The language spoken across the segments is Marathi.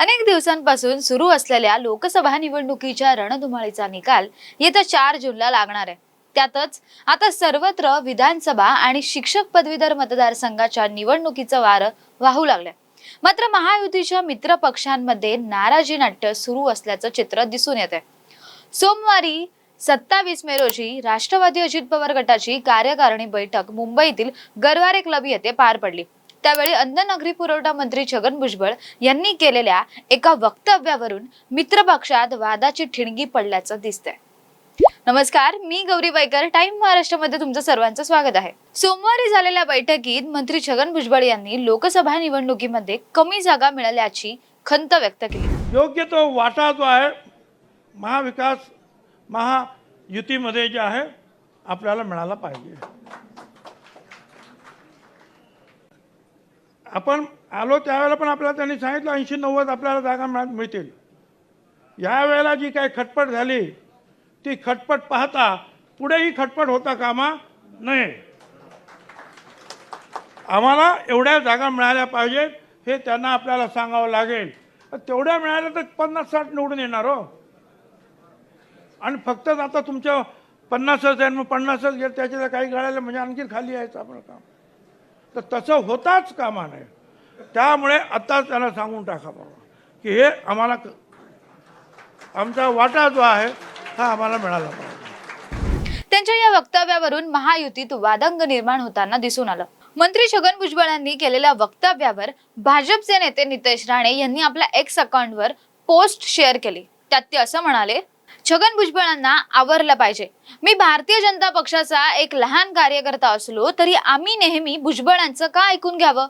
अनेक दिवसांपासून सुरू असलेल्या लोकसभा निवडणुकीच्या रणधुमाळीचा निकाल येत्या चार जूनला लागणार आहे. त्यातच आता सर्वत्र विधानसभा आणि शिक्षक पदवीधर मतदारसंघाच्या निवडणुकीचं वारं वाहू लागलंय. मात्र महायुतीच्या मित्र पक्षांमध्ये नाराजी नाट्य सुरू असल्याचं चित्र दिसून येत आहे सोमवारी सत्तावीस मे रोजी राष्ट्रवादी अजित पवार गटाची कार्यकारिणी बैठक मुंबईतील गरवारे क्लब येथे पार पडली. त्यावेळी अन्न नागरी पुरवठा मंत्री छगन भुजबळ यांनी केलेल्या एका वक्तव्यावरून मित्रपक्षात वादाची ठिणगी पडल्याचं दिसतंय. नमस्कार मी गौरी बाईकर टाइम महाराष्ट्रामध्ये तुमचं सर्वांचं स्वागत आहे. सोमवारी झालेल्या बैठकीत मंत्री छगन भुजबळ यांनी लोकसभा निवडणुकीमध्ये कमी जागा मिळाल्याची खंत व्यक्त केली. योग्य तो वाटा जो आहे महाविकास महायुतीमध्ये जे आहे आपल्याला मिळाला पाहिजे. आपण आलो त्यावेळेला पण आपल्याला त्यांनी सांगितलं ऐंशी नव्वद आपल्याला जागा मिळतील. यावेळेला जी काही खटपट झाली ती खटपट पाहता पुढेही खटपट होता कामा नये. आम्हाला एवढ्या जागा मिळाल्या पाहिजेत हे त्यांना आपल्याला सांगावं लागेल. तेवढ्या मिळाल्या तर पन्नास साठ निवडून येणार हो. आणि फक्तच आता तुमच्या पन्नासच आहे मग पन्नासच गेलं त्याच्या काही गळायला म्हणजे आणखी खाली यायचं आपलं काम तर तसं होताच कामा नये त्यामुळे आता त्यांना सांगून टाका बाबा की हे आम्हाला आमचा वाटा जो आहे हा आम्हाला मिळाला पाहिजे. त्यांच्या या वक्तव्यावरून महायुतीत वादंग निर्माण होताना दिसून आलं. मंत्री छगन भुजबळ यांनी केलेल्या वक्तव्यावर भाजपचे नेते नितेश राणे यांनी आपल्या एक्स अकाउंटवर पोस्ट शेअर केली. त्यात ते असं म्हणाले छगन भुजबळांना आवरलं पाहिजे. मी भारतीय जनता पक्षाचा एक लहान कार्यकर्ता असलो तरी आम्ही नेहमी भुजबळांचं का ऐकून घ्यावं?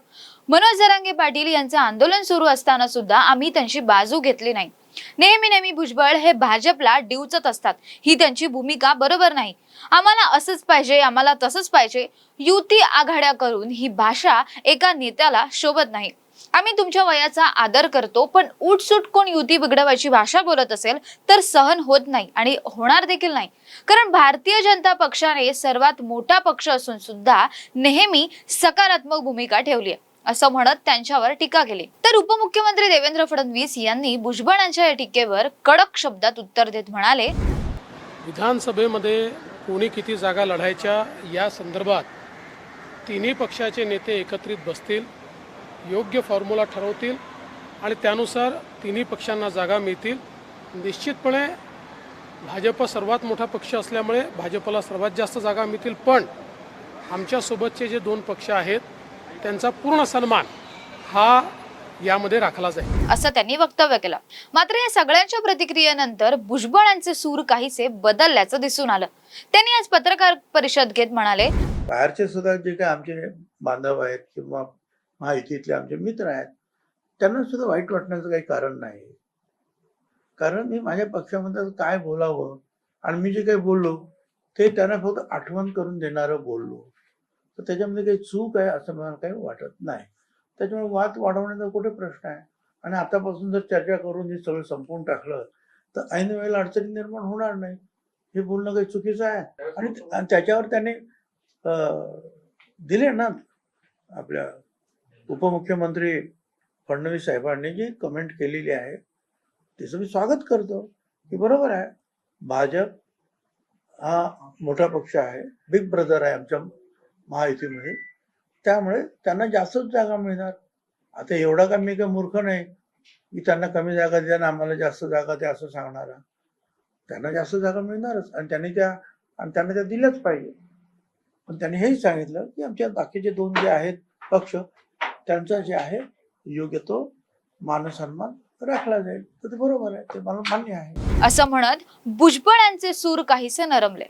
मनोज जरांगे पाटील यांचं आंदोलन सुरू असताना सुद्धा आम्ही त्यांची बाजू घेतली नाही. नेहमी नेहमी भुजबळ हे भाजपला डिवचत असतात. ही त्यांची भूमिका बरोबर नाही. आम्हाला असंच पाहिजे आम्हाला तसंच पाहिजे. युती आघाड्या करून ही भाषा एका नेत्याला शोभत नाही. आम्ही तुमच्या वयाचा आदर करतो पण उठसूट कोण युती बिघडवायची भाषा बोलत असेल तर सहन होत नाही आणि होणार देखील नाही. कारण भारतीय जनता पक्षाने सर्वात मोठा पक्ष असून सुद्धा नेहमी सकारात्मक भूमिका ठेवली आहे असं म्हणत त्यांच्यावर टीका केली. तर उपमुख्यमंत्री देवेंद्र फडणवीस यांनी भुजबळांच्या या टीकेवर कडक शब्दात उत्तर देत म्हणाले विधानसभेमध्ये कोणी किती जागा लढायच्या या संदर्भात तिन्ही पक्षाचे नेते एकत्रित बसतील योग्य फॉर्म्युला ठरवतील आणि त्यानुसार तिन्ही पक्षांना जागा मिळतील. निश्चितपणे भाजप सर्वात मोठा पक्ष असल्यामुळे भाजपला सर्वात जास्त जागा मिळतील. पण आमच्यासोबतचे जे दोन पक्ष आहेत त्यांचा पूर्ण सन्मान हा यामध्ये राखला जाईल. असं त्यांनी वक्तव्य केलं. मात्र या सगळ्यांच्या प्रतिक्रियेनंतर भुजबळांचे सूर काहीसे बदलल्याचं दिसून आलं. त्यांनी आज पत्रकार परिषद घेत म्हणाले बाहेरचे सुद्धा जे काही आमचे बांधव आहेत किंवा माहितीतले आमचे मित्र आहेत त्यांना सुद्धा वाईट वाटण्याचं काही कारण नाही. कारण मी माझ्या पक्षामध्ये काय बोलावं आणि मी जे काही बोललो ते त्यांना फक्त आठवण करून देणारं बोललो. तर त्याच्यामध्ये काही चूक आहे असं मला काही वाटत नाही. त्याच्यामुळे वाद वाढवण्याचा कुठे प्रश्न आहे? आणि आतापासून जर चर्चा करून हे सगळं संपवून टाकलं तर ऐन वेळेला अडचणी निर्माण होणार नाही. हे बोलणं काही चुकीचं आहे? आणि त्याच्यावर त्याने दिले ना आपल्या उपमुख्यमंत्री फडणवीस साहेबांनी जी कमेंट केलेली आहे त्याचं मी स्वागत करतो. की बरोबर आहे. भाजप हा मोठा पक्ष आहे. बिग ब्रदर आहे आमच्या महायुतीमध्ये. त्यामुळे त्यांना जास्तच जागा मिळणार. आता एवढा का मी काय मूर्ख नाही? की त्यांना कमी जागा द्या ना आम्हाला जास्त जागा द्या असं सांगणारा त्यांना जास्त जागा मिळणारच आणि त्यांनी त्या आणि त्यांना त्या दिल्याच पाहिजे. पण त्यांनी हेही सांगितलं की आमच्या बाकीचे दोन जे आहेत पक्ष त्यांचा जे आहे योग्य तो मानसन्मान राखला जाईल. तर ते बरोबर आहे. ते मला मान्य आहे. असं म्हणत भुजबळांचे सूर काहीसे नरमले.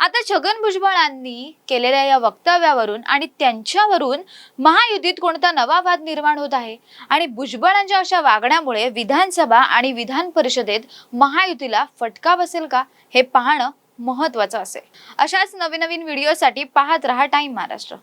आता छगन भुजबळांनी केलेल्या या वक्तव्यावरून आणि त्यांच्यावरून महायुतीत कोणता नवा वाद निर्माण होत आहे? आणि भुजबळांच्या अशा वागण्यामुळे विधानसभा आणि विधान परिषदेत महायुतीला फटका बसेल का? हे पाहणं महत्वाचं असेल. अशाच नवीन नवीन व्हिडिओसाठी पाहत रहा टाइम महाराष्ट्र.